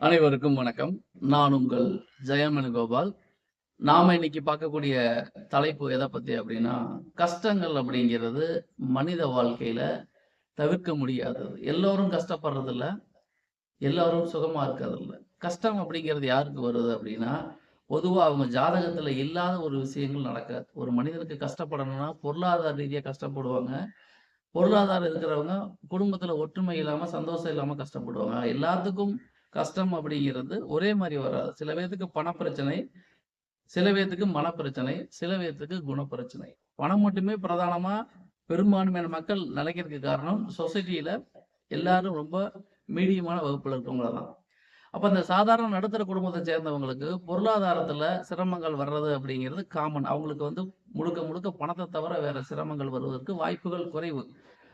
அனைவருக்கும் வணக்கம். நான் உங்கள் ஜெயமணி கோபால் நாம இன்னைக்கு பார்க்கக்கூடிய தலைப்பு எதை பத்தி அப்படின்னா கஷ்டங்கள் அப்படிங்கிறது மனித வாழ்க்கையில தவிர்க்க முடியாதது. எல்லோரும் கஷ்டப்படுறது இல்ல எல்லாரும் சுகமா இருக்கிறது இல்ல கஷ்டம் அப்படிங்கிறது யாருக்கு வருது அப்படின்னா பொதுவாக அவங்க ஜாதகத்துல இல்லாத ஒரு விஷயங்கள் நடக்காது. ஒரு மனிதனுக்கு கஷ்டப்படணும்னா பொருளாதார ரீதியாக கஷ்டப்படுவாங்க. பொருளாதாரம் இருக்கிறவங்க குடும்பத்துல ஒற்றுமை இல்லாம சந்தோஷம் இல்லாம கஷ்டப்படுவாங்க. எல்லாத்துக்கும் கஷ்டம் அப்படிங்கிறது ஒரே மாதிரி வராது. சில பேர்த்துக்கு பணப்பிரச்சனை சில பேர்த்துக்கு மனப்பிரச்சனை சில பேர்த்துக்கு குணப்பிரச்சனை. பணம் மட்டுமே பிரதானமா பெரும்பான்மையான மக்கள் நிலைக்கிறதுக்கு காரணம் சொசைட்டியில எல்லாரும் ரொம்ப மீடியமான வகுப்புல இருக்கவங்கள தான். அப்ப அந்த சாதாரண நடுத்தர குடும்பத்தை சேர்ந்தவங்களுக்கு பொருளாதாரத்துல சிரமங்கள் வர்றது அப்படிங்கிறது காமன் அவங்களுக்கு வந்து முழுக்க முழுக்க பணத்தை தவிர வேற சிரமங்கள் வருவதற்கு வாய்ப்புகள் குறைவு.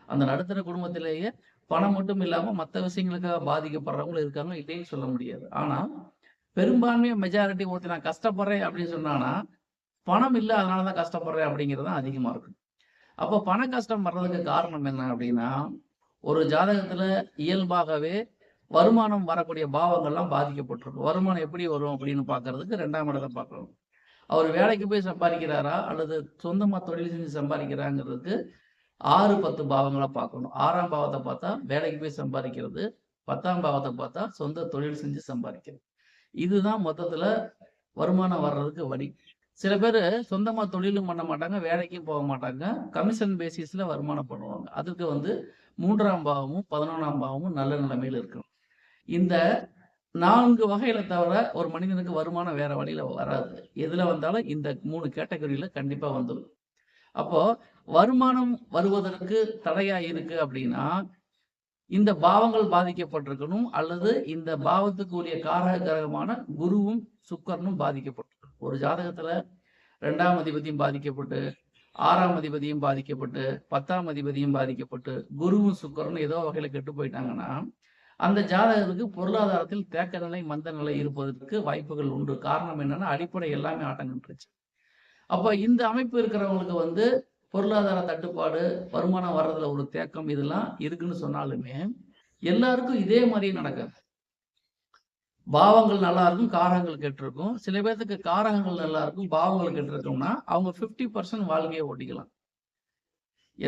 அந்த நடுத்தர குடும்பத்திலேயே பணம் மட்டும் இல்லாமல் மற்ற விஷயங்களுக்காக பாதிக்கப்படுறவங்களும் இருக்காங்க இல்லைன்னு சொல்ல முடியாது. ஆனால் பெரும்பான்மையை மெஜாரிட்டி ஒருத்தர் நான் கஷ்டப்படுறேன் அப்படின்னு சொன்னான்னா பணம் இல்லை அதனாலதான் கஷ்டப்படுறேன் அப்படிங்கிறது தான் அதிகமா இருக்கு. அப்போ பண கஷ்டம் வர்றதுக்கு காரணம் என்ன அப்படின்னா ஒரு ஜாதகத்துல இயல்பாகவே வருமானம் வரக்கூடிய பாவங்கள்லாம் பாதிக்கப்பட்டிருக்கும். வருமானம் எப்படி வரும் அப்படின்னு பார்க்கறதுக்கு ரெண்டாம் இடத்தை பார்க்கணும். அவர் வேலைக்கு போய் சம்பாதிக்கிறாரா அல்லது சொந்தமாக தொழில் செஞ்சு சம்பாதிக்கிறாங்கிறதுக்கு ஆறு பத்து பாவங்களை பார்க்கணும். ஆறாம் பாவத்தை பார்த்தா வேலைக்கு போய் சம்பாதிக்கிறது. பத்தாம் பாவத்தை பார்த்தா சொந்த தொழில் செஞ்சு சம்பாதிக்கிறது. இதுதான் மொத்தத்துல வருமானம் வர்றதுக்கு வழி. சில பேர் சொந்தமாக தொழிலும் பண்ண மாட்டாங்க வேலைக்கும் போக மாட்டாங்க. கமிஷன் பேசிஸில் வருமானம் பண்ணுவாங்க. அதுக்கு வந்து மூன்றாம் பாவமும் பதினொன்றாம் பாவமும் நல்ல நிலைமையில் இருக்கணும். இந்த நான்கு வகையில தவிர ஒரு மனிதனுக்கு வருமானம் வேற வழியில வராது. எதுல வந்தாலும் இந்த மூணு கேட்டகரியில கண்டிப்பா வந்துடும் அப்போ வருமானம் வருவதற்கு தடையா இருக்கு அப்படின்னா இந்த பாவங்கள் பாதிக்கப்பட்டிருக்கணும் அல்லது இந்த பாவத்துக்கு உரிய காரக கிரகமான குருவும் சுக்கரனும் பாதிக்கப்பட்டிருக்கணும். ஒரு ஜாதகத்துல ரெண்டாம் அதிபதியும் பாதிக்கப்பட்டு ஆறாம் அதிபதியும் பாதிக்கப்பட்டு பத்தாம் அதிபதியும் பாதிக்கப்பட்டு குருவும் சுக்கரனும் ஏதோ வகையில கெட்டு போயிட்டாங்கன்னா அந்த ஜாதகத்துக்கு பொருளாதாரத்தில் தேக்க நிலை மந்த நிலை இருப்பதற்கு வாய்ப்புகள் உண்டு. காரணம் என்னன்னா அடிப்படை எல்லாமே ஆட்டங்கன்றுச்சு அப்ப இந்த அமைப்பு இருக்கிறவங்களுக்கு வந்து பொருளாதார தட்டுப்பாடு வருமானம் வர்றதுல ஒரு தேக்கம் இதெல்லாம் இருக்குன்னு சொன்னாலுமே எல்லாருக்கும் இதே மாதிரியே நடக்காது. பாவங்கள் நல்லா இருக்கும் காரகங்கள் கெட்டிருக்கும் சில பேர்த்துக்கு காரகங்கள் நல்லா இருக்கும் பாவங்கள் கெட்டிருக்கும்னா அவங்க ஃபிஃப்டி பர்சன்ட் வாழ்க்கையை ஓட்டிக்கலாம்.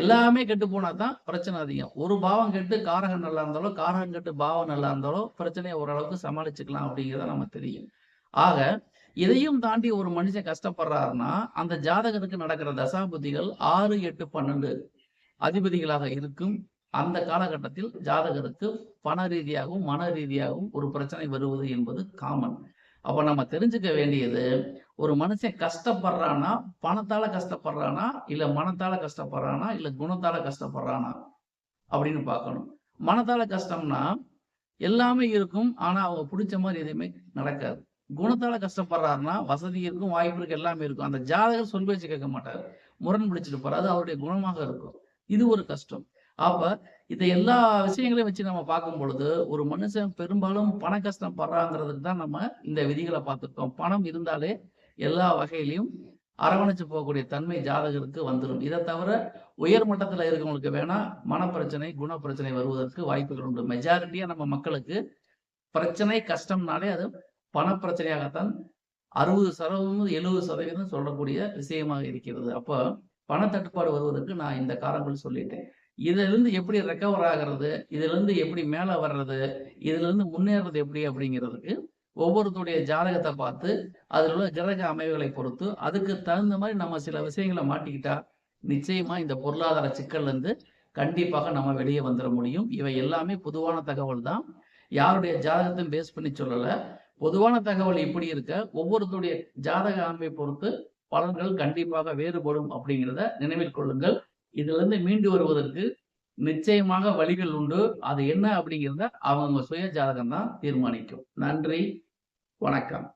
எல்லாமே கெட்டு போனா தான் பிரச்சனை அதிகம். ஒரு பாவம் கெட்டு காரகம் நல்லா இருந்தாலும் காரகம் கெட்டு பாவம் நல்லா இருந்தாலும் பிரச்சனையை ஓரளவுக்கு சமாளிச்சுக்கலாம் அப்படிங்கிறத நம்ம தெரியும். ஆக இதையும் தாண்டி ஒரு மனுஷன் கஷ்டப்படுறாருன்னா அந்த ஜாதகத்துக்கு நடக்கிற தசாபதிகள் ஆறு எட்டு பன்னெண்டு அதிபதிகளாக இருக்கும். அந்த காலகட்டத்தில் ஜாதகருக்கு பண ரீதியாகவும் மன ரீதியாகவும் ஒரு பிரச்சனை வருவது என்பது காமன் அப்ப நம்ம தெரிஞ்சுக்க வேண்டியது ஒரு மனுஷன் கஷ்டப்படுறானா பணத்தால கஷ்டப்படுறானா இல்ல மனத்தால கஷ்டப்படுறானா இல்ல குணத்தால கஷ்டப்படுறானா அப்படின்னு பார்க்கணும். மனத்தால கஷ்டம்னா எல்லாமே இருக்கும் ஆனா அவங்க பிடிச்ச மாதிரி எதுவுமே நடக்காது. குணத்தால கஷ்டப்படுறாருன்னா வசதி இருக்கும் வாய்ப்பு இருக்கு எல்லாமே இருக்கும். அந்த ஜாதகர் சொல் பேச்சு கேட்க மாட்டார். முரண் பிடிச்சிட்டு போறாரு. அவருடைய குணமாக இருக்கும். இது ஒரு கஷ்டம். அப்ப இந்த எல்லா விஷயங்களையும் வச்சு நம்ம பார்க்கும் பொழுது ஒரு மனுஷன் பெரும்பாலும் பண கஷ்டம் படுறாங்கிறதுக்கு தான் நம்ம இந்த விதிகளை பார்த்துருக்கோம். பணம் இருந்தாலே எல்லா வகையிலையும் அரவணைச்சு போகக்கூடிய தன்மை ஜாதகருக்கு வந்துடும் இதை தவிர உயர் மட்டத்துல இருக்கவங்களுக்கு வேணா மனப்பிரச்சனை குணப்பிரச்சனை வருவதற்கு வாய்ப்புகள் உண்டு. மெஜாரிட்டியா நம்ம மக்களுக்கு பிரச்சனை கஷ்டம்னாலே அது பணப்பிரச்சனையாகத்தான் அறுபது சதவீதம் எழுபது சதவீதம் சொல்லக்கூடிய விஷயமாக இருக்கிறது. அப்போ பணத்தட்டுப்பாடு வருவதற்கு நான் இந்த காரணங்கள் சொல்லிட்டேன். இதிலிருந்து எப்படி ரெக்கவர் ஆகிறது? இதிலிருந்து எப்படி மேலே வர்றது? இதிலிருந்து முன்னேறது எப்படி அப்படிங்கிறதுக்கு ஒவ்வொருத்தருடைய ஜாதகத்தை பார்த்து அதில் உள்ள கிரக அமைவுகளை பொறுத்து அதுக்கு தகுந்த மாதிரி நம்ம சில விஷயங்களை மாட்டிக்கிட்டா நிச்சயமா இந்த பொருளாதார சிக்கல்லேருந்து கண்டிப்பாக நம்ம வெளியே வந்துட முடியும். இவை எல்லாமே பொதுவான தகவல் தான் யாருடைய ஜாதகத்தையும் பேஸ் பண்ணி சொல்லலை. பொதுவான தகவல் இப்படி இருக்க ஒவ்வொருத்தருடைய ஜாதக அமைப்பை பொறுத்து பலன்கள் கண்டிப்பாக வேறுபடும் அப்படிங்கிறத நினைவில் கொள்ளுங்கள். இதுல இருந்து மீண்டு வருவதற்கு நிச்சயமாக வழிகள் உண்டு. அது என்ன அப்படிங்கிறத அவங்க சுய ஜாதகம் தான் தீர்மானிக்கும். நன்றி வணக்கம்.